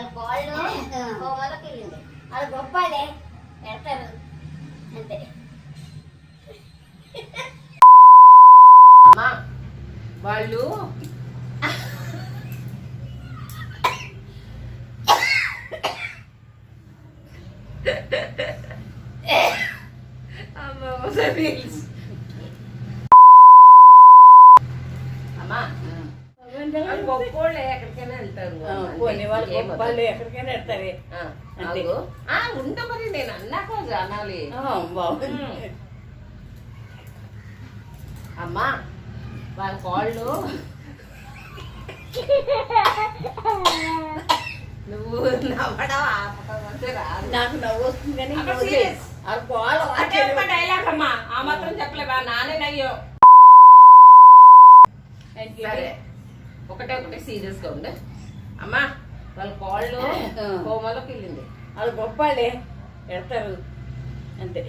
వాళ్ళ కోమలోకి వెళ్ళింది వాళ్ళు గొప్పలే పెడతారు. అంతే. అమ్మా వాళ్ళు అమ్మా వాళ్ళు గొప్పోళ్ళు ఎక్కడికైనా వెళ్తారు. పోనీ వాళ్ళు ఎక్కడికైనా వెళ్తారే. ఉండ మరి నేను అన్నాక అనాలి బాగుంది. అమ్మా వాళ్ళ కాళ్ళు. నువ్వు నవ్వడం అంటే నాకు నవ్వు వస్తుంది కానీ అంటే డైలాగ్ అమ్మా ఆ మాత్రం చెప్పలేవా నానే నయ్యో సరే. ఒకటే ఒకటే సీరియస్గా ఉంది అమ్మా వాళ్ళ కాళ్ళు. కోమలోకి వెళ్ళింది. వాళ్ళు గొప్ప వాళ్ళే వెళ్తారు అంతే.